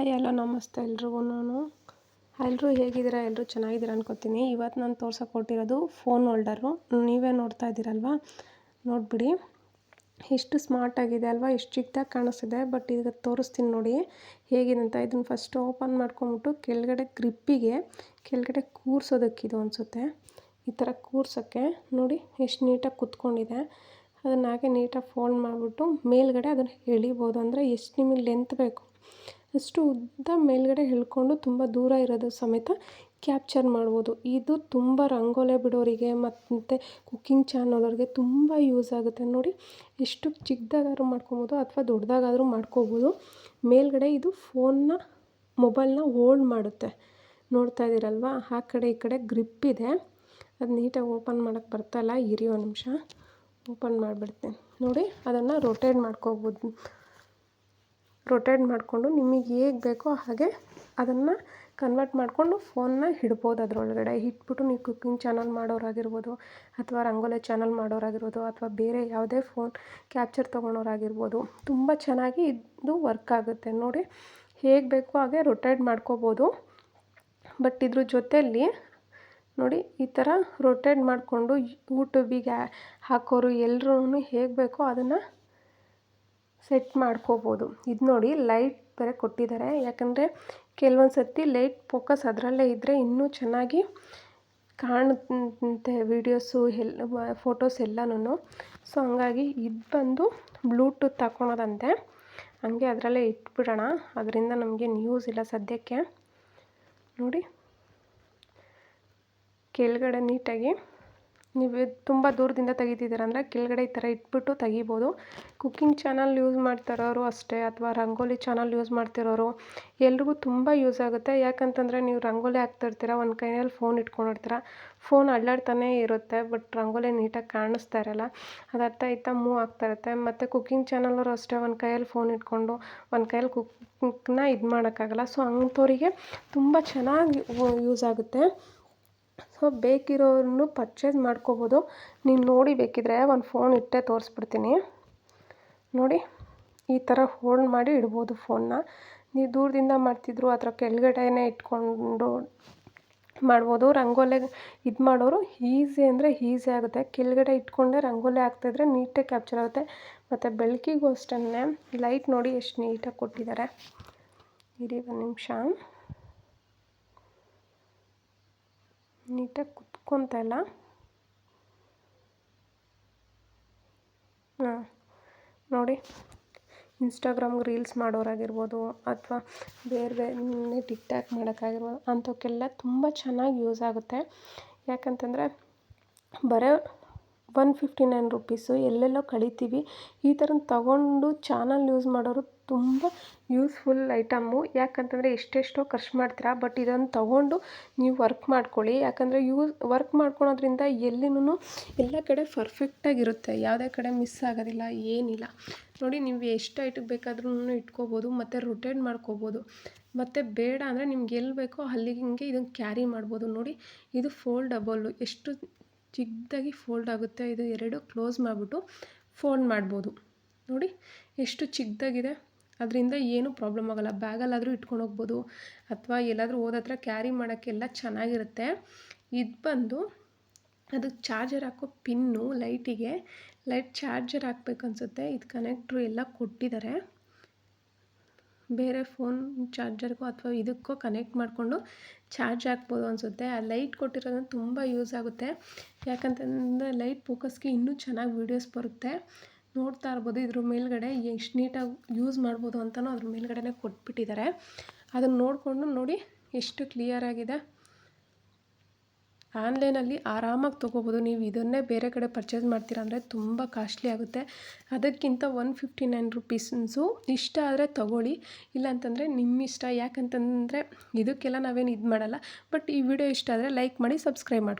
Hi, hello, ನಮಸ್ತೆ ಎಲ್ರಿಗೂ ಎಲ್ಲರೂ ಹೇಗಿದ್ದೀರ? ಎಲ್ಲರೂ ಚೆನ್ನಾಗಿದ್ದೀರಾ ಅನ್ಕೋತೀನಿ. ಇವತ್ತು ನಾನು ತೋರ್ಸೋಕೆ ಕೊಟ್ಟಿರೋದು ಫೋನ್ ಹೋಲ್ಡರು ನೀವೇ ನೋಡ್ತಾ ಇದ್ದೀರಲ್ವಾ? ನೋಡಿಬಿಡಿ. ಎಷ್ಟು ಸ್ಮಾರ್ಟಾಗಿದೆ ಅಲ್ವಾ? ಎಷ್ಟು ಚಿಕ್ಕದಾಗಿ ಕಾಣಿಸ್ತಿದೆ ಬಟ್ ಈಗ ತೋರಿಸ್ತೀನಿ ನೋಡಿ ಹೇಗಿದೆ ಅಂತ. ಇದನ್ನು ಫಸ್ಟ್ ಓಪನ್ ಮಾಡ್ಕೊಂಬಿಟ್ಟು ಕೆಳಗಡೆ ಗ್ರಿಪ್ಪಿಗೆ ಕೆಳಗಡೆ ಕೂರ್ಸೋದಕ್ಕಿದು ಅನಿಸುತ್ತೆ. ಈ ಥರ ಕೂರ್ಸೋಕ್ಕೆ ನೋಡಿ ಎಷ್ಟು ನೀಟಾಗಿ ಕುತ್ಕೊಂಡಿದೆ. ಅದನ್ನು ಹಾಗೆ ನೀಟಾಗಿ ಫೋಲ್ಡ್ ಮಾಡಿಬಿಟ್ಟು ಮೇಲ್ಗಡೆ ಅದನ್ನು ಎಳಿಬೋದು. ಅಂದರೆ ಎಷ್ಟು ನಿಮಗೆ ಲೆಂತ್ ಬೇಕು? ಅಷ್ಟು ಉದ್ದ ಮೇಲ್ಗಡೆ ಎಳ್ಕೊಂಡು ತುಂಬ ದೂರ ಇರೋದು ಸಮೇತ ಕ್ಯಾಪ್ಚರ್ ಮಾಡ್ಬೋದು. ಇದು ತುಂಬ ರಂಗೋಲೆ ಬಿಡೋರಿಗೆ ಮತ್ತು ಕುಕ್ಕಿಂಗ್ ಚಾನಲ್ ತುಂಬ ಯೂಸ್ ಆಗುತ್ತೆ. ನೋಡಿ, ಎಷ್ಟು ಚಿಕ್ಕದಾಗಾದ್ರೂ ಮಾಡ್ಕೊಬೋದು ಅಥವಾ ದೊಡ್ಡದಾಗಾದರೂ ಮಾಡ್ಕೋಬೋದು. ಮೇಲ್ಗಡೆ ಇದು ಫೋನ್ನ ಮೊಬೈಲ್ನ ಹೋಲ್ಡ್ ಮಾಡುತ್ತೆ. ನೋಡ್ತಾ ಇದ್ದೀರಲ್ವಾ? ಆ ಕಡೆ ಈ ಕಡೆ ಗ್ರಿಪ್ ಇದೆ. ಅದು ನೀಟಾಗಿ ಓಪನ್ ಮಾಡೋಕ್ಕೆ ಬರ್ತಾಯಿಲ್ಲ ಇರಿ ಒಂದು ನಿಮಿಷ. ಓಪನ್ ಮಾಡಿಬಿಡ್ತೀನಿ. ನೋಡಿ, ಅದನ್ನು ರೊಟೇಟ್ ಮಾಡ್ಕೋಬೋದು. ರೊಟೇಟ್ ಮಾಡಿಕೊಂಡು ನಿಮಗೆ ಹೇಗೆ ಬೇಕೋ ಹಾಗೆ ಅದನ್ನು ಕನ್ವರ್ಟ್ ಮಾಡಿಕೊಂಡು ಫೋನ್ನ ಇಡ್ಬೋದು ಅದರೊಳಗಡೆ. ಇಟ್ಬಿಟ್ಟು ನೀವು ಕುಕ್ಕಿಂಗ್ ಚಾನಲ್ ಮಾಡೋರಾಗಿರ್ಬೋದು ಅಥವಾ ರಂಗೋಲಿ ಚಾನಲ್ ಮಾಡೋರಾಗಿರ್ಬೋದು ಅಥವಾ ಬೇರೆ ಯಾವುದೇ ಫೋನ್ ಕ್ಯಾಪ್ಚರ್ ತೊಗೊಳೋರಾಗಿರ್ಬೋದು. ತುಂಬ ಚೆನ್ನಾಗಿ ಇದು ವರ್ಕ್ ಆಗುತ್ತೆ. ನೋಡಿ ಹೇಗೆ ಬೇಕೋ ಹಾಗೆ ರೊಟೇಟ್ ಮಾಡ್ಕೋಬೋದು. ಬಟ್ ಇದ್ರ ಜೊತೆಯಲ್ಲಿ ನೋಡಿ ಈ ಥರ ರೊಟೇಟ್ ಮಾಡಿಕೊಂಡು ಯೂಟ್ಯೂಬಿಗೆ ಹಾಕೋರು ಎಲ್ಲರೂ ಹೇಗೆ ಬೇಕೋ ಅದನ್ನು ಸೆಟ್ ಮಾಡ್ಕೋಬೋದು. ಇದು ನೋಡಿ ಲೈಟ್ ಬೇರೆ ಕೊಟ್ಟಿದ್ದಾರೆ. ಯಾಕಂದರೆ ಕೆಲವೊಂದು ಸರ್ತಿ ಲೈಟ್ ಫೋಕಸ್ ಅದರಲ್ಲೇ ಇದ್ದರೆ ಇನ್ನೂ ಚೆನ್ನಾಗಿ ಕಾಣುತ್ತೆ ವೀಡಿಯೋಸು ಎಲ್ಲ ಫೋಟೋಸ್ ಎಲ್ಲನೂ ಸೊ ಹಂಗಾಗಿ ಇದು ಬಂದು ಬ್ಲೂಟೂತ್ ತಗೊಳೋದಂತೆ ಹಂಗೆ ಅದರಲ್ಲೇ ಇಟ್ಬಿಡೋಣ. ಅದರಿಂದ ನಮಗೆ ಯೂಸ್ ಇಲ್ಲ ಸದ್ಯಕ್ಕೆ. ನೋಡಿ. ಕೆಳಗಡೆ ನೀಟಾಗಿ ನೀವು ತುಂಬ ದೂರದಿಂದ ತೆಗಿತಿದ್ದೀರ ಅಂದರೆ ಕೆಳಗಡೆ ಈ ಥರ ಇಟ್ಬಿಟ್ಟು ತೆಗಿಬೋದು. ಕುಕ್ಕಿಂಗ್ ಚಾನಲ್ ಯೂಸ್ ಮಾಡ್ತಿರೋರು ಅಷ್ಟೇ, ಅಥವಾ ರಂಗೋಲಿ ಚಾನಲ್ ಯೂಸ್ ಮಾಡ್ತಿರೋರು ಎಲ್ರಿಗೂ ತುಂಬ ಯೂಸ್ ಆಗುತ್ತೆ. ಯಾಕಂತಂದರೆ ನೀವು ರಂಗೋಲಿ ಹಾಕ್ತಿರ್ತೀರ ಒಂದು ಕೈಯಲ್ಲಿ ಫೋನ್ ಇಟ್ಕೊಂಡಿರ್ತೀರ, ಫೋನ್ ಅಲ್ಲಾಡ್ತಾನೇ ಇರುತ್ತೆ, ಬಟ್ ರಂಗೋಲಿ ನೀಟಾಗಿ ಕಾಣಿಸ್ತಾ ಇರಲ್ಲ. ಅದು ಅರ್ಥ ಇತ್ತ ಮೂವ್ ಆಗ್ತಾ ಇರುತ್ತೆ. ಮತ್ತು ಕುಕ್ಕಿಂಗ್ ಚಾನಲವರು ಅಷ್ಟೇ ಒಂದು ಕೈಯಲ್ಲಿ ಫೋನ್ ಇಟ್ಕೊಂಡು, ಒಂದು ಕೈಯಲ್ಲಿ ಕುಕ್ನ ಇದು ಮಾಡೋಕ್ಕಾಗಲ್ಲ. ಸೊ ಅಂಥವರಿಗೆ ತುಂಬ ಚೆನ್ನಾಗಿ ಯೂಸ್ ಆಗುತ್ತೆ. ಸೊ ಬೇಕಿರೋರನ್ನು ಪರ್ಚೇಸ್ ಮಾಡ್ಕೋಬೋದು. ನೀವು ನೋಡಿ ಬೇಕಿದ್ರೆ ಒಂದು ಫೋನ್ ಇಟ್ಟೇ ತೋರಿಸ್ಬಿಡ್ತೀನಿ. ನೋಡಿ, ಈ ಥರ ಹೋಲ್ಡ್ ಮಾಡಿ ಇಡ್ಬೋದು ಫೋನ್ನ ನೀವು ದೂರದಿಂದ ಮಾಡ್ತಿದ್ರು ಅದರ ಕೆಳಗಡೆನೇ ಇಟ್ಕೊಂಡು ಮಾಡ್ಬೋದು. ರಂಗೋಲಿ ಇದು ಮಾಡೋರು ಈಸಿ ಅಂದರೆ ಈಸಿ ಆಗುತ್ತೆ. ಕೆಳಗಡೆ ಇಟ್ಕೊಂಡೆ ರಂಗೋಲಿ ಹಾಕ್ತಿದ್ರೆ ನೀಟಾಗಿ ಕ್ಯಾಪ್ಚರ್ ಆಗುತ್ತೆ. ಮತ್ತು ಬೆಳಕಿಗೂ ಅಷ್ಟೇ ಲೈಟ್ ನೋಡಿ ಎಷ್ಟು ನೀಟಾಗಿ ಕೊಟ್ಟಿದ್ದಾರೆ. ಇರಿ ಒಂದು ನಿಮಿಷ. ನೀಟಾಗಿ ಕುತ್ಕೊತಾ ಇಲ್ಲ ಹಾಂ, ನೋಡಿ. ಇನ್ಸ್ಟಾಗ್ರಾಮ್ಗೆ ರೀಲ್ಸ್ ಮಾಡೋರಾಗಿರ್ಬೋದು, ಅಥವಾ ಬೇರೆ ಬೇರೆ ಟಿಕ್ ಟಾಕ್ ಮಾಡೋಕ್ಕಾಗಿರ್ಬೋದು, ಅಂಥವಕ್ಕೆಲ್ಲ ತುಂಬ ಚೆನ್ನಾಗಿ ಯೂಸ್ ಆಗುತ್ತೆ. ಯಾಕಂತಂದರೆ ಬರೋ ಒನ್ ಫಿಫ್ಟಿ ನೈನ್ ರುಪೀಸು ಎಲ್ಲೆಲ್ಲೋ ಕಳಿತೀವಿ. ಈ ಥರ ತಗೊಂಡು ಚಾನಲ್ ಯೂಸ್ ಮಾಡೋರು ತುಂಬ ಯೂಸ್ಫುಲ್ ಐಟಮ್ಮು ಯಾಕಂತಂದರೆ ಎಷ್ಟೆಷ್ಟೋ ಖರ್ಚು ಮಾಡ್ತೀರಾ ಬಟ್ ಇದನ್ನು ತೊಗೊಂಡು ನೀವು ವರ್ಕ್ ಮಾಡ್ಕೊಳ್ಳಿ. ಯಾಕಂದರೆ ಯೂಸ್ ವರ್ಕ್ ಮಾಡ್ಕೊಳೋದ್ರಿಂದ ಎಲ್ಲಿನೂ ಎಲ್ಲ ಕಡೆ ಫರ್ಫೆಕ್ಟಾಗಿರುತ್ತೆ ಯಾವುದೇ ಕಡೆ ಮಿಸ್ ಆಗೋದಿಲ್ಲ, ಏನಿಲ್ಲ. ನೋಡಿ, ನೀವು ಎಷ್ಟು ಐಟಕ್ಕೆ ಬೇಕಾದ್ರೂ ಇಟ್ಕೋಬೋದು, ಮತ್ತು ರೊಟೇಟ್ ಮಾಡ್ಕೋಬೋದು. ಮತ್ತು ಬೇಡ ಅಂದರೆ ನಿಮ್ಗೆ ಎಲ್ಲಿ ಬೇಕೋ ಅಲ್ಲಿಗೆ ಹಿಂಗೆ ಇದನ್ನು ಕ್ಯಾರಿ ಮಾಡ್ಬೋದು. ನೋಡಿ, ಇದು ಫೋಲ್ಡಬಲ್ಲು ಎಷ್ಟು ಚಿಕ್ಕದಾಗಿ ಫೋಲ್ಡ್ ಆಗುತ್ತೆ, ಇದು ಎರಡು ಕ್ಲೋಸ್ ಮಾಡಿಬಿಟ್ಟು ಫೋಲ್ಡ್ ಮಾಡ್ಬೋದು. ನೋಡಿ, ಎಷ್ಟು ಚಿಕ್ಕದಾಗಿದೆ. ಅದರಿಂದ ಏನೂ ಪ್ರಾಬ್ಲಮ್ ಆಗೋಲ್ಲ. ಬ್ಯಾಗಲ್ಲಾದರೂ ಇಟ್ಕೊಂಡು ಹೋಗ್ಬೋದು. ಅಥವಾ ಎಲ್ಲಾದರೂ ಹೋದ ಕ್ಯಾರಿ ಮಾಡೋಕ್ಕೆಲ್ಲ ಚೆನ್ನಾಗಿರುತ್ತೆ. ಇದು ಬಂದು ಅದಕ್ಕೆ ಚಾರ್ಜರ್ ಹಾಕೋ ಪಿನ್ನು ಲೈಟಿಗೆ ಲೈಟ್ ಚಾರ್ಜರ್ ಹಾಕ್ಬೇಕು ಅನಿಸುತ್ತೆ. ಇದು ಕನೆಕ್ಟ್ರು ಎಲ್ಲ ಕೊಟ್ಟಿದ್ದಾರೆ ಬೇರೆ ಫೋನ್ ಚಾರ್ಜರ್ಗೋ ಅಥವಾ ಇದಕ್ಕೋ ಕನೆಕ್ಟ್ ಮಾಡಿಕೊಂಡು ಚಾರ್ಜ್ ಹಾಕ್ಬೋದು ಅನಿಸುತ್ತೆ. ಆ ಲೈಟ್ ಕೊಟ್ಟಿರೋದನ್ನು ತುಂಬ ಯೂಸ್ ಆಗುತ್ತೆ. ಯಾಕಂತಂದರೆ ಲೈಟ್ ಫೋಕಸ್ಗೆ ಇನ್ನೂ ಚೆನ್ನಾಗಿ ವೀಡಿಯೋಸ್ ಬರುತ್ತೆ. ನೋಡ್ತಾ ಇರ್ಬೋದು, ಇದ್ರ ಮೇಲ್ಗಡೆ ಎಷ್ಟು ನೀಟಾಗಿ ಯೂಸ್ ಮಾಡ್ಬೋದು ಅಂತಲೂ ಅದ್ರ ಮೇಲ್ಗಡೆನೇ ಕೊಟ್ಬಿಟ್ಟಿದ್ದಾರೆ ಅದನ್ನು ನೋಡಿಕೊಂಡು ನೋಡಿ ಎಷ್ಟು ಕ್ಲಿಯರಾಗಿದೆ ಆನ್ಲೈನಲ್ಲಿ ಆರಾಮಾಗಿ ತೊಗೋಬೋದು. ನೀವು ಇದನ್ನೇ ಬೇರೆ ಕಡೆ ಪರ್ಚೇಸ್ ಮಾಡ್ತೀರಾ ಅಂದರೆ ತುಂಬ ಕಾಸ್ಟ್ಲಿ ಆಗುತ್ತೆ. ಅದಕ್ಕಿಂತ ಒನ್ ಫಿಫ್ಟಿ ನೈನ್ ರುಪೀಸು ಇಷ್ಟ ಆದರೆ ತೊಗೊಳ್ಳಿ. ಇಲ್ಲಾಂತಂದರೆ ನಿಮ್ಮ ಇಷ್ಟ. ಯಾಕಂತಂದರೆ ಇದಕ್ಕೆಲ್ಲ ನಾವೇನು ಇದು ಮಾಡಲ್ಲ. ಬಟ್ ಈ ವಿಡಿಯೋ ಇಷ್ಟ ಆದರೆ ಲೈಕ್ ಮಾಡಿ ಸಬ್ಸ್ಕ್ರೈಬ್ ಮಾಡಿ